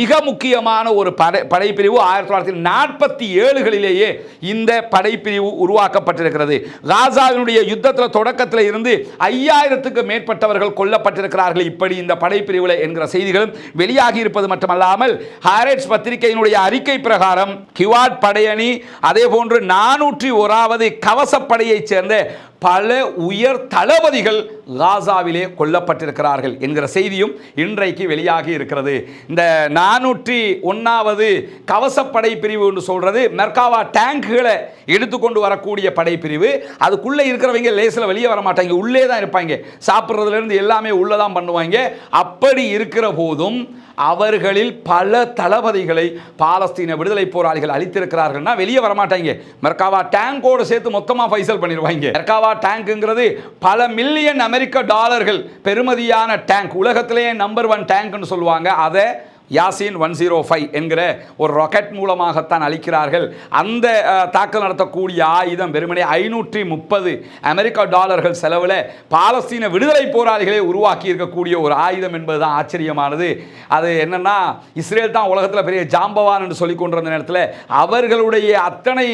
மிக முக்கியமான ஒரு படை படைப்பிரிவு ஆயிரத்தி தொள்ளாயிரத்தி நாற்பத்தி ஏழுகளிலேயே இந்த படைப்பிரிவு உருவாக்கப்பட்டிருக்கிறது. காசாவினுடைய யுத்தத்தில் தொடக்கத்தில் இருந்து ஐயாயிரத்துக்கு மேற்பட்டவர்கள் இருக்கிறார்கள். இப்படி இந்த படைப்பிரிவில் என்கிற செய்திகளும் வெளியாகி இருப்பது மட்டுமல்லாமல் ஹாரட்ஸ் பத்திரிகையினுடைய அறிக்கை பிரகாரம் கிவாட் படையணி அதே போன்று நானூற்றி ஓராவது கவசப்படையைச் சேர்ந்த பல உயர் தளபதிகள் காசாவிலே கொல்லப்பட்டிருக்கிறார்கள் என்கிற செய்தியும் இன்றைக்கு வெளியாகி இருக்கிறது. இந்த நானூற்றி ஒன்றாவது கவசப்படை பிரிவு என்று சொல்கிறது மெர்காவா டேங்குகளை எடுத்துக்கொண்டு வரக்கூடிய படைப்பிரிவு. அதுக்குள்ளே இருக்கிறவங்க லேசில் வெளியே வர மாட்டாங்க. உள்ளே தான் இருப்பாங்க. சாப்பிட்றதுலேருந்து எல்லாமே உள்ளே தான் பண்ணுவாங்க. அப்படி இருக்கிற போதும் அவர்களில் பல தளபதிகளை பாலஸ்தீன விடுதலை போராளிகள் அளித்திருக்கிறார்கள்னா வெளியே வரமாட்டாங்க. மெர்காவா டேங்கோடு சேர்த்து மொத்தமாக ஃபைசல் பண்ணிடுவாங்க. மெர்காவா டேங்க்குங்கிறது பல மில்லியன் அமெரிக்க டாலர்கள் பெருமதியான டேங்க் உலகத்திலேயே நம்பர் ஒன் டேங்க்னு சொல்லுவாங்க. அதை யாசின் ஒன் ஜீரோ ஃபைவ் என்கிற ஒரு ராக்கெட் மூலமாகத்தான் அளிக்கிறார்கள் அந்த தாக்கல் நடத்தக்கூடிய ஆயுதம் வெறுமனே ஐநூற்றி முப்பது அமெரிக்க டாலர்கள் செலவில் பாலஸ்தீன விடுதலை போராளிகளை உருவாக்கி இருக்கக்கூடிய ஒரு ஆயுதம் என்பதுதான் ஆச்சரியமானது. அது என்னன்னா இஸ்ரேல் தான் உலகத்தில் பெரிய ஜாம்பவான் என்று சொல்லிக் கொண்டிருந்த நேரத்தில் அவர்களுடைய அத்தனை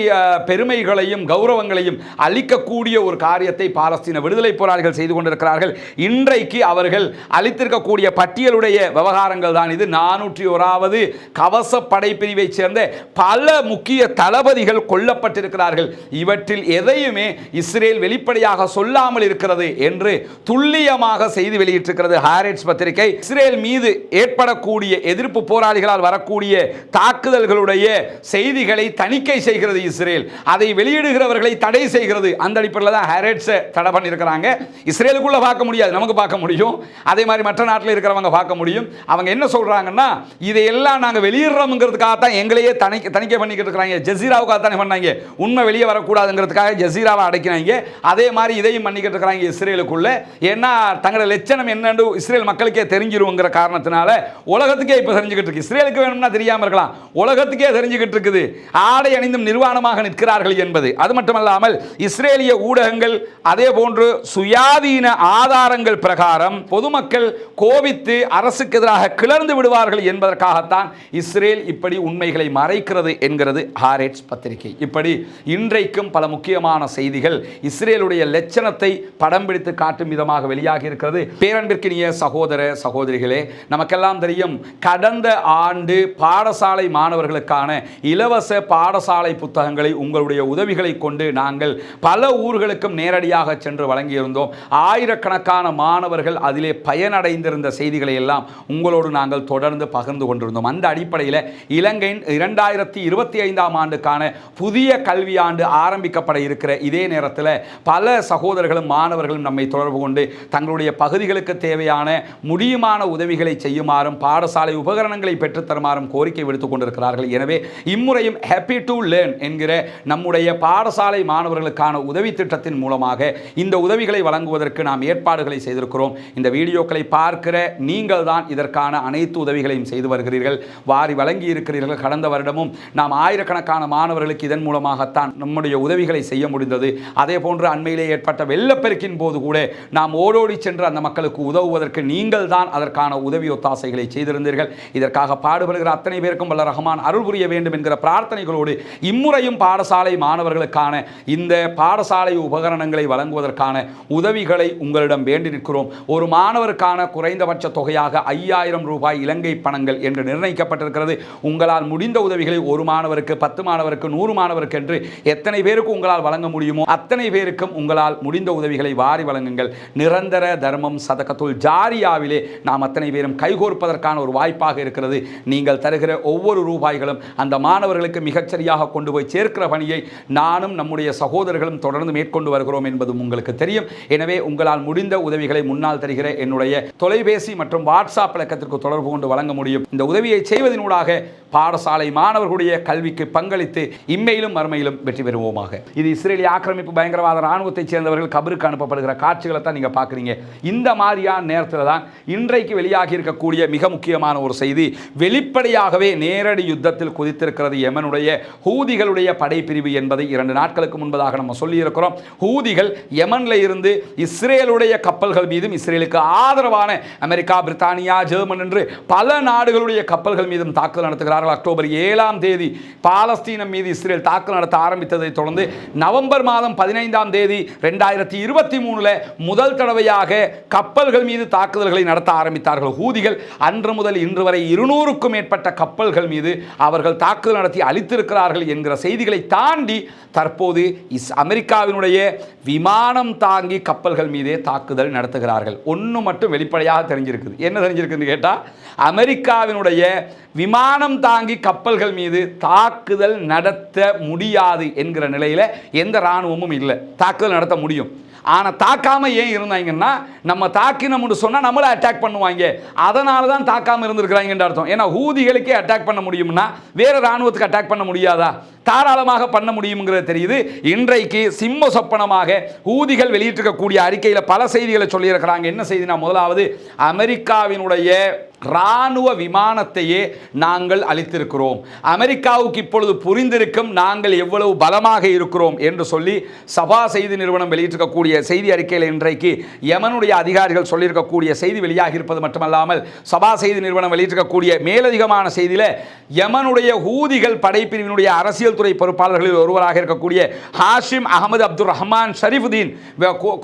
பெருமைகளையும் கௌரவங்களையும் அளிக்கக்கூடிய ஒரு காரியத்தை பாலஸ்தீன விடுதலை போராளிகள் செய்து கொண்டிருக்கிறார்கள். இன்றைக்கு அவர்கள் அளித்திருக்கக்கூடிய பட்டியலுடைய விவகாரங்கள் தான் இது. நானும் நானூற்றி ஓராவது கவச படைப்பிரிவைச் சேர்ந்த பல முக்கிய தளபதிகள் கொல்லப்பட்டிருக்கிறார்கள். இவற்றில் எதையுமே இஸ்ரேல் வெளிப்படையாக சொல்லாமல் இருக்கிறது என்று துல்லியமாக செய்தி வெளியிட்டிருக்கிறது ஹாரிட்ஸ் பத்திரிகை. இஸ்ரேல் மீது ஏற்படக்கூடிய எதிர்ப்பு போராளிகளால் வரக்கூடிய தாக்குதல்களுடைய செய்திகளை தணிக்கை செய்கிறது இஸ்ரேல். அதை வெளியிடுகிறவர்களை தடை செய்கிறது. அந்த அடிப்படையில் தான் ஹாரெட்ஸ் தடை பண்ணியிருக்கிறாங்க. இஸ்ரேலுக்குள்ள பார்க்க முடியாது. நமக்கு பார்க்க முடியும். அதே மாதிரி மற்ற நாட்டில் இருக்கிறவங்க பார்க்க முடியும். அவங்க என்ன சொல்றாங்கன்னா இதையெல்லாம் நாங்கள் வெளியிடுறோம்ங்கிறதுக்காக தான் எங்களையே தணிக்கை தணிக்கை பண்ணிக்கிட்டு இருக்கிறாங்க. ஜசீராவுக்காக தானே பண்ணாங்க. உண்மை வெளியே வரக்கூடாதுங்கிறதுக்காக ஜசீராவை அடைக்கிறாங்க. அதே மாதிரி இதையும் பண்ணிக்கிட்டு இருக்கிறாங்க இஸ்ரேலுக்குள்ள. ஏன்னா தங்களோட லட்சணம் என்னன்னு இஸ்ரேல் மக்களுக்கே தெரிஞ்சிருங்கிற காரணத்தினால உலகத்துக்கே இப்போ தெரிஞ்சுக்கிட்டு இருக்கு. இஸ்ரேலுக்கு வேணும்னா தெரியாமல் இருக்கலாம். உலகத்துக்கே தெரிஞ்சுக்கிட்டு இருக்குது. ஆடை அணிந்தும் நிர்வாணமாக நிற்கிறார்கள் என்பது. அது மட்டுமல்லாமல் இஸ்ரேலிய ஊடகங்கள் அதே போன்று சுயாதீன ஆதாரங்கள் பிரகாரம் பொதுமக்கள் கோபித்து அரசுக்கு எதிராக கிளர்ந்து விடுவார்கள் என்பதற்காகத்தான் இஸ்ரேல் இப்படி உண்மைகளை மறைக்கிறது என்கிறது ஹாரேட்ஸ் பத்திரிகை. இப்படி இன்றைக்கும் பல முக்கியமான செய்திகள் இஸ்ரேலுடைய லட்சணத்தை படம் பிடித்து காட்டும் விதமாக வெளியாகி இருக்கிறது. பேரன்பிற்கினிய சகோதர சகோதரிகளே நமக்கெல்லாம் தெரியும் கடந்த ஆண்டு பாடசாலை மாணவர்களுக்கான இலவச பாடசாலை புத்தகங்களை உங்களுடைய உதவிகளை கொண்டு நாங்கள் பல ஊர்களுக்கும் நேரடியாக சென்று வழங்கியிருந்தோம். ஆயிரக்கணக்கான மாணவர்கள் அதிலே பயனடைந்திருந்த செய்திகளை எல்லாம் உங்களோடு நாங்கள் தொடர்ந்து பகிர்ந்து கொண்டிருந்தோம். அந்த அடிப்படையில் இலங்கையின் இரண்டாயிரத்தி இருபத்தி ஐந்தாம் ஆண்டுக்கான புதிய கல்வியாண்டு ஆரம்பிக்கப்பட இருக்கிற இதே நேரத்தில் பல சகோதரர்களும் மாணவர்களும் நம்மை தொடர்பு கொண்டு தங்களுடைய பகுதிகளுக்கு தேவையான முடியுமான உதவிகளை செய்யுமாறும் பாடசாலை உபகரணங்களை பெற்றுத்தருமாறும் கோரிக்கை விடுத்துக் கொண்டிருக்கிறார்கள். எனவே இம்முறையும் ஹாப்பி டு லேர்ன் என்கிற நம்முடைய பாடசாலை மாணவர்களுக்கான உதவி திட்டத்தின் மூலமாக இந்த உதவிகளை வழங்குவதற்கு நாம் ஏற்பாடுகளை செய்திருக்கிறோம். இந்த வீடியோக்களை பார்க்கிற நீங்கள் தான் இதற்கான அனைத்து உதவிகளை உதவிகளையும் செய்து வருகிறீர்கள் வாரி வழங்கி இருக்கிறீர்கள். கடந்த வருடமும் நாம் ஆயிரக்கணக்கான மாணவர்களுக்கு இதன் மூலமாகத்தான் நம்முடைய உதவிகளை செய்ய முடிந்தது. அதே போன்று அண்மையிலே ஏற்பட்ட வெள்ளப்பெருக்கின் போது கூட நாம் ஓடோடி சென்று அந்த மக்களுக்கு உதவுவதற்கு நீங்கள் தான் அதற்கான உதவி ஒத்தாசைகளை செய்திருந்தீர்கள். இதற்காக பாடுபடுகிற அத்தனை பேருக்கும் வல்ல ரஹமான் அருள் புரிய வேண்டும் என்கிற பிரார்த்தனைகளோடு இம்முறையும் பாடசாலை மாணவர்களுக்கான இந்த பாடசாலை உபகரணங்களை வழங்குவதற்கான உதவிகளை உங்களிடம் வேண்டி நிற்கிறோம். ஒரு மாணவருக்கான குறைந்தபட்ச தொகையாக ஐயாயிரம் ரூபாய் இலங்கை பணங்கள் என்று நிர்ணயிக்கப்பட்டிருக்கிறது. உங்களால் முடிந்த உதவிகளை ஒரு மாணவருக்கு பத்து மாணவருக்கு நூறு மாணவருக்கு என்று எத்தனை பேருக்கு உங்களால் வழங்க முடியுமோ அத்தனை பேருக்கும் உங்களால் முடிந்த உதவிகளை வாரி வழங்குங்கள். நிரந்தர தர்மம் சதகத்துல் ஜாரியாவிலே நாம் அத்தனை பேரும் கைகோர்ப்பதற்கான ஒரு வாய்ப்பாக இருக்கிறது. நீங்கள் தருகிற ஒவ்வொரு ரூபாய்களும் அந்த மாணவர்களுக்கு மிகச்சரியாக கொண்டு போய் சேர்க்கிற பணியை நானும் நம்முடைய சகோதரர்களும் தொடர்ந்து மேற்கொண்டு வருகிறோம் என்பதும் உங்களுக்கு தெரியும். எனவே உங்களால் முடிந்த உதவிகளை முன்னால் தருகிற என்னுடைய தொலைபேசி மற்றும் வாட்ஸ்அப் இலக்கத்திற்கு தொடர்பு கொண்டு வழங்க முடியும். இந்த உதவியை செய்வதனூடாக பாடசாலை மாணவர்களுடைய கல்விக்கு பங்களித்து இம்மையிலும் மறுமையிலும் வெற்றி பெறுவோமாக. இது இஸ்ரேலிய ஆக்கிரமிப்பு பயங்கரவாத இராணுவத்தைச் சேர்ந்தவர்கள் கபருக்கு அனுப்பப்படுகிற காட்சிகளை தான் நீங்கள் பார்க்குறீங்க. இந்த மாதிரியான நேரத்தில் தான் இன்றைக்கு வெளியாகி இருக்கக்கூடிய மிக முக்கியமான ஒரு செய்தி வெளிப்படையாகவே நேரடி யுத்தத்தில் குதித்திருக்கிறது யமனுடைய ஹூதிகளுடைய படைப்பிரிவு என்பதை இரண்டு நாட்களுக்கு முன்பதாக நம்ம சொல்லியிருக்கிறோம். ஹூதிகள் யமன்ல இருந்து இஸ்ரேலுடைய கப்பல்கள் மீதும் இஸ்ரேலுக்கு ஆதரவான அமெரிக்கா பிரித்தானியா ஜெர்மன் என்று பல நாடுகளுடைய கப்பல்கள் மீதும் தாக்குதல் நடத்துகிறார்கள். அக்டோபர் ஏழாம் தேதி பாலஸ்தீனம் மீது இஸ்ரேல் தாக்குதல் நடத்த ஆரம்பித்ததை தொடர்ந்து நவம்பர் மாதம் பதினைந்தாம் தேதி ரெண்டாயிரத்தி இருபத்தி மூணில் முதல் தடவையாக கப்பல்கள் மீது தாக்குதல்களை நடத்த ஆரம்பித்தார்கள். ஹூதிகள் அன்று முதல் இன்று வரை இருநூறுக்கும் மேற்பட்ட கப்பல்கள் மீது அவர்கள் தாக்குதல் நடத்தி அளித்திருக்கிறார்கள் என்கிற செய்திகளை தாண்டி தற்போது இஸ் அமெரிக்காவினுடைய விமானம் தாங்கி கப்பல்கள் மீதே தாக்குதல் நடத்துகிறார்கள். ஒன்று மட்டும் வெளிப்படையாக தெரிஞ்சிருக்குது. என்ன தெரிஞ்சிருக்குன்னு கேட்டால் அமெரிக்க அமெரிக்காவினுடைய விமானம் தாங்கி கப்பல்கள் மீது தாக்குதல் நடத்த முடியாது என்கிற நிலையில் எந்த இராணுவமும் இல்லை. தாக்குதல் நடத்த முடியும். ஆனால் தாக்காமல் ஏன் இருந்தாங்கன்னா நம்ம தாக்கினோம்னு சொன்னால் நம்மளை அட்டாக் பண்ணுவாங்க. அதனால தான் தாக்காமல் இருந்திருக்கிறாங்கன்ற அர்த்தம். ஏன்னா ஹூதிகளுக்கே அட்டாக் பண்ண முடியும்னா வேறு ராணுவத்துக்கு அட்டாக் பண்ண முடியாதா? தாராளமாக பண்ண முடியுங்கிறது தெரியுது. இன்றைக்கு சிம்ம சொப்பனமாக ஊதிகள் வெளியிட்டிருக்கக்கூடிய அறிக்கையில் பல செய்திகளை சொல்லியிருக்கிறாங்க. என்ன செய்தினா முதலாவது அமெரிக்காவினுடைய இராணுவ விமானத்தையே நாங்கள் அளித்திருக்கிறோம். அமெரிக்காவுக்கு இப்பொழுது புரிந்திருக்கும் நாங்கள் எவ்வளவு பலமாக இருக்கிறோம் என்று சொல்லி சபா செய்தி நிறுவனம் வெளியிட்டிருக்கக்கூடிய செய்தி அறிக்கையில் இன்றைக்கு யமனுடைய அதிகாரிகள் சொல்லியிருக்கக்கூடிய செய்தி வெளியாகி இருப்பது மட்டுமல்லாமல் சபா செய்தி நிறுவனம் வெளியிட்டிருக்கக்கூடிய மேலதிகமான செய்தியில் யமனுடைய ஊதிகள் படைப்பிரிவினுடைய அரசியல் துறை பொறுப்பாளர்களில் ஒருவராக இருக்கக்கூடிய ஹாஷிம் அகமது அப்துல் ரஹ்மான் ஷரீஃபுதீன்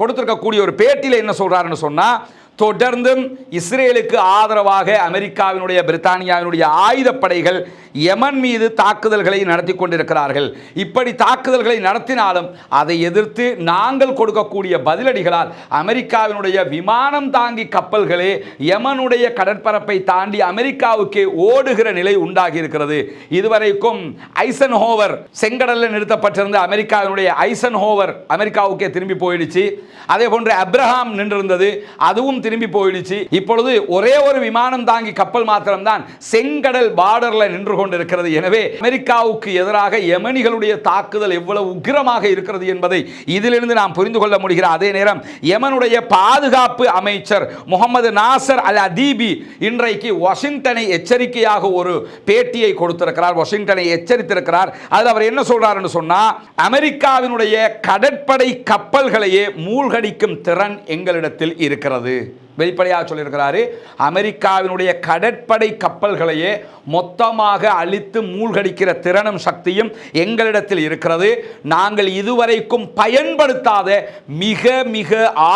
கொடுத்திருக்கக்கூடிய ஒரு பேட்டியில் என்ன சொல்கிறாருன்னு சொன்னால் தொடர்ந்தும் இஸ்ரேலுக்கு ஆதரவாக அமெரிக்காவினுடைய பிரித்தானியாவினுடைய ஆயுதப்படைகள் யமன் மீது தாக்குதல்களை நடத்தி கொண்டிருக்கிறார்கள். இப்படி தாக்குதல்களை நடத்தினாலும் அதை எதிர்த்து நாங்கள் கொடுக்கக்கூடிய பதிலடிகளால் அமெரிக்காவினுடைய விமானம் தாங்கி கப்பல்களே யமனுடைய கடற்பரப்பை தாண்டி அமெரிக்காவுக்கு ஓடுகிற நிலை உண்டாகி இருக்கிறது இதுவரைக்கும் ஐசன் ஹோவர் செங்கடலில் நிறுத்தப்பட்டிருந்த அமெரிக்காவினுடைய ஐசன் ஹோவர் அமெரிக்காவுக்கே திரும்பி போயிடுச்சு. அதே போன்று அப்ரஹாம் நின்றிருந்தது. அதுவும் திரும்பி திரும்பி போயிடுச்சு. இப்பொழுது ஒரே ஒரு விமானம் தாங்கி கப்பல் மாத்திரம்தான் செங்கடல் பார்டர்ல நின்று கொண்டிருக்கிறது. எனவே அமெரிக்காவுக்கு எதிராக யமனிகளுடைய தாக்குதல் எவ்வளவு உக்கிரமாக இருக்கிறது என்பதை இதிலிருந்து நாம் புரிந்து கொள்ள முடிகிற அதே நேரம் யமனுடைய பாதுகாப்பு அமைச்சர் முகமது நாசர் அல் அதீபி இன்றைக்கு வாஷிங்டனை எச்சரிக்கையாக ஒரு பேட்டியை கொடுத்திருக்கிறார் வாஷிங்டனை எச்சரித்திருக்கிறார். அதில் அவர் என்ன சொல்றாருன்னு சொன்னா அமெரிக்காவினுடைய கடற்படை கப்பல்களையே மூழ்கடிக்கும் திறன் எங்களிடத்தில் இருக்கிறது. வெளிப்படையாக சொல்லியிருக்கிறாரு அமெரிக்காவினுடைய கடற்படை கப்பல்களையே மொத்தமாக அழித்து மூழ்கடிக்கிற திறனும் சக்தியும் எங்களிடத்தில் இருக்கிறது. நாங்கள் இதுவரைக்கும் பயன்படுத்தாத மிக மிக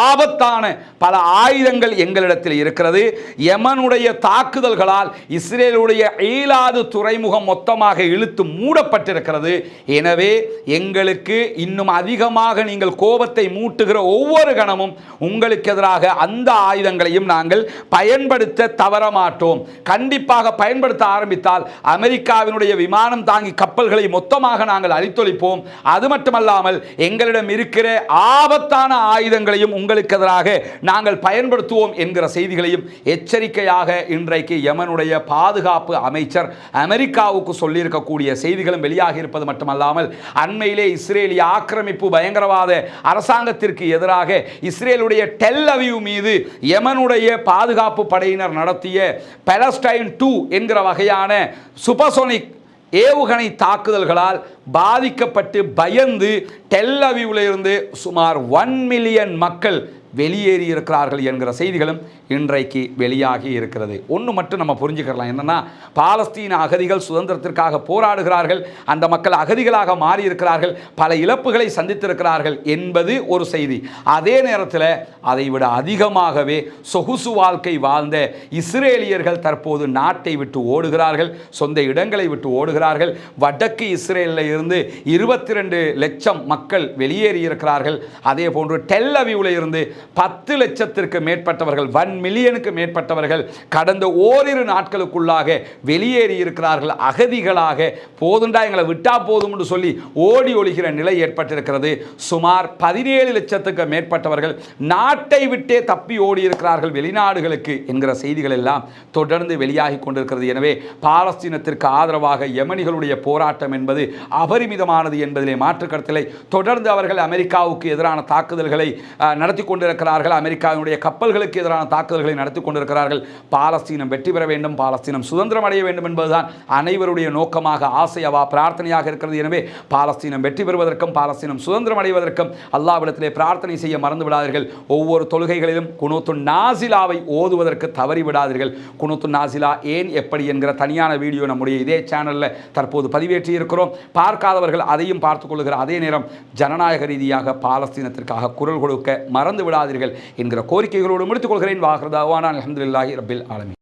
ஆபத்தான பல ஆயுதங்கள் எங்களிடத்தில் இருக்கிறது. யமனுடைய தாக்குதல்களால் இஸ்ரேலுடைய ஈலாது துறைமுகம் மொத்தமாக இழுத்து மூடப்பட்டிருக்கிறது. எனவே எங்களுக்கு இன்னும் அதிகமாக நீங்கள் கோபத்தை மூட்டுகிற ஒவ்வொரு கணமும் உங்களுக்கு எதிராக அந்த ஆயுதங்கள் ஆயுதங்களையும் நாங்கள் பயன்படுத்த தவற மாட்டோம் கண்டிப்பாக பயன்படுத்த ஆரம்பித்தால் அமெரிக்காவினுடைய விமானம் தாங்கி கப்பல்களை மொத்தமாக நாங்கள் அழித்தொழிப்போம். அது மட்டுமல்லாமல் எங்களிடம் இருக்கிற ஆபத்தான ஆயுதங்களையும் உங்களுக்கு எதிராக நாங்கள் பயன்படுத்துவோம் என்கிற செய்திகளையும் எச்சரிக்கையாக இன்றைக்கு யமனுடைய பாதுகாப்பு அமைச்சர் அமெரிக்காவுக்கு சொல்லியிருக்கக்கூடிய செய்திகளும் வெளியாகி இருப்பது மட்டுமல்லாமல் அண்மையிலே இஸ்ரேலிய ஆக்கிரமிப்பு பயங்கரவாத அரசாங்கத்திற்கு எதிராக இஸ்ரேலுடைய டெல் அவியூ மீது யமனுடைய பாதுகாப்பு படையினர் நடத்திய பெலஸ்டைன் டூ என்கிற வகையான சுபசோனிக் ஏவுகணை தாக்குதல்களால் பாதிக்கப்பட்டு பயந்து டெல்லவியிலிருந்து இருந்து சுமார் ஒன் மில்லியன் மக்கள் வெளியேறி இருக்கிறார்கள் என்கிற செய்திகளும் இன்றைக்கு வெளியாகி இருக்கிறது. ஒன்று மட்டும் நம்ம புரிஞ்சுக்கலாம் என்னென்னா பாலஸ்தீன அகதிகள் சுதந்திரத்திற்காக போராடுகிறார்கள். அந்த மக்கள் அகதிகளாக மாறி இருக்கிறார்கள் பல இழப்புகளை சந்தித்திருக்கிறார்கள் என்பது ஒரு செய்தி. அதே நேரத்தில் அதை விட அதிகமாகவே சொகுசு வாழ்க்கை வாழ்ந்த இஸ்ரேலியர்கள் தற்போது நாட்டை விட்டு ஓடுகிறார்கள். சொந்த இடங்களை விட்டு ஓடுகிறார்கள். வடக்கு இஸ்ரேலில் இருந்து இருபத்தி ரெண்டு லட்சம் மக்கள் வெளியேறி இருக்கிறார்கள் அதே போன்று டெல்லவியூவில் இருந்து பத்து லட்சத்திற்கு மேற்பட்டவர்கள் ஒன் மில்லியனுக்கு மேற்பட்டவர்கள் கடந்த ஓரிரு நாட்களுக்குள்ளாக வெளியேறி இருக்கிறார்கள். அகதிகளாக போதுண்டா எங்களை விட்டா போதும் என்று சொல்லி ஓடி ஒழிகிற நிலை ஏற்பட்டிருக்கிறது. சுமார் பதினேழு லட்சத்துக்கு மேற்பட்டவர்கள் நாட்டை விட்டே தப்பி ஓடி இருக்கிறார்கள் வெளிநாடுகளுக்கு என்கிற செய்திகள் எல்லாம் தொடர்ந்து வெளியாகி கொண்டிருக்கிறது. எனவே பாலஸ்தீனத்திற்கு ஆதரவாக யமனிகளுடைய போராட்டம் என்பது அபரிமிதமானது என்பதிலே மாற்று கருத்தில்லை தொடர்ந்து அவர்கள் அமெரிக்காவுக்கு எதிரான தாக்குதல்களை நடத்தி நடத்தி கொண்டிருக்கிறார்கள். அமெரிக்காவினுடைய கப்பல்களுக்கு எதிரான தாக்குதல்களை நடத்தி கொண்டிருக்கிறார்கள். பாலஸ்தீனம் வெற்றி பெற வேண்டும் பாலஸ்தீனம் சுதந்திரம் அடைய வேண்டும் என்பதுதான் அனைவருடைய நோக்கமாக ஆசையவா பிரார்த்தனையாக இருக்கிறது. எனவே பாலஸ்தீனம் வெற்றி பெறுவதற்கும் பாலஸ்தீனம் சுதந்திரம் அடைவதற்கும் அல்லாவிடத்திலே பிரார்த்தனை செய்ய மறந்து விடாதீர்கள் ஒவ்வொரு தொழுகைகளிலும் குணத்து நாசிலாவை ஓதுவதற்கு தவறி விடாதீர்கள் குணத்து நாசிலா ஏன் எப்படி என்கிற தனியான வீடியோ நம்முடைய இதே சேனலில் தற்போது பதிவேற்றி இருக்கிறோம் பார்க்காதவர்கள் அதையும் பார்த்துக் கொள்கிற அதே நேரம் ஜனநாயக ரீதியாக பாலஸ்தீனத்திற்காக குரல் கொடுக்க மறந்து விடாதீர்கள் என்கிற கோரிக்கைகளோடு முடித்துக் கொள்கிறேன் வாஹ்ரதாவான அலமதுல்லாஹி ரபில் ஆலமி